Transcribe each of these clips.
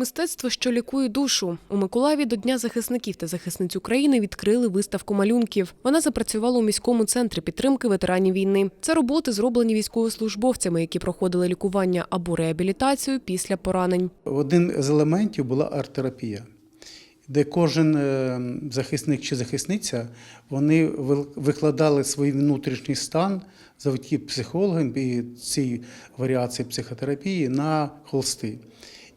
Мистецтво, що лікує душу. У Миколаєві до Дня захисників та захисниць України відкрили виставку малюнків. Вона запрацювала у міському центрі підтримки ветеранів війни. Це роботи, зроблені військовослужбовцями, які проходили лікування або реабілітацію після поранень. Один з елементів була арт-терапія, де кожен е, захисник чи захисниця вони викладали свій внутрішній стан завдяки психологам і цій варіації психотерапії на холсти.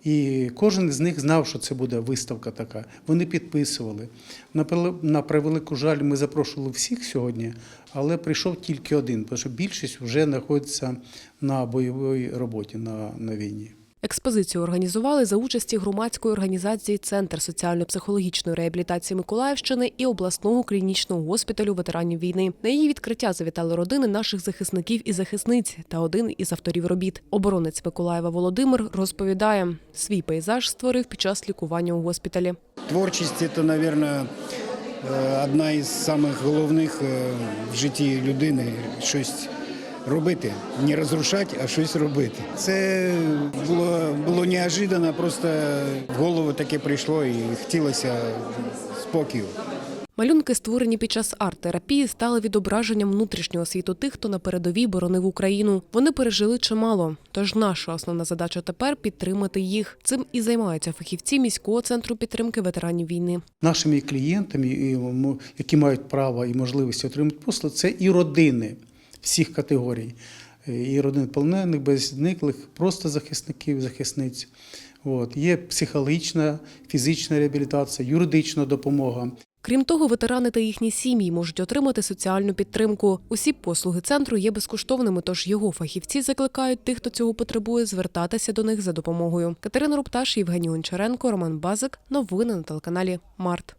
І кожен з них знав, що це буде виставка така. Вони підписували. На превел- На превелику жаль, ми запрошували всіх сьогодні, але прийшов тільки один, тому що більшість вже знаходиться на бойовій роботі на, на війні. Експозицію організували за участі громадської організації Центр соціально-психологічної реабілітації Миколаївщини і обласного клінічного госпіталю ветеранів війни. На її відкриття завітали родини наших захисників і захисниць та один із авторів робіт. Оборонець Миколаєва Володимир розповідає, свій пейзаж створив під час лікування у госпіталі. Творчість це, мабуть, одна із самих головних е, в житті людини щось робити. Не розрушати, а щось робити. Це було, було неожиданно, просто в голову таке прийшло і хотілося спокою. Малюнки, створені під час арт-терапії, стали відображенням внутрішнього світу тих, хто на передовій боронив Україну. Вони пережили чимало. Тож наша основна задача тепер підтримати їх. Цим і займаються фахівці міського центру підтримки ветеранів війни. Нашими клієнтами, які мають право і можливість отримати послуги, це і родини всіх категорій. Е, І родини полонених, беззниклих, просто захисників, захисниць. От. Є психологічна, фізична реабілітація, юридична допомога. Крім того, ветерани та їхні сім'ї можуть отримати соціальну підтримку. Усі послуги центру є безкоштовними, тож його фахівці закликають тих, хто цього потребує, звертатися до них за допомогою. Катерина Рупташ, Євгеній Гончаренко, Роман Базик. Новини на телеканалі Март.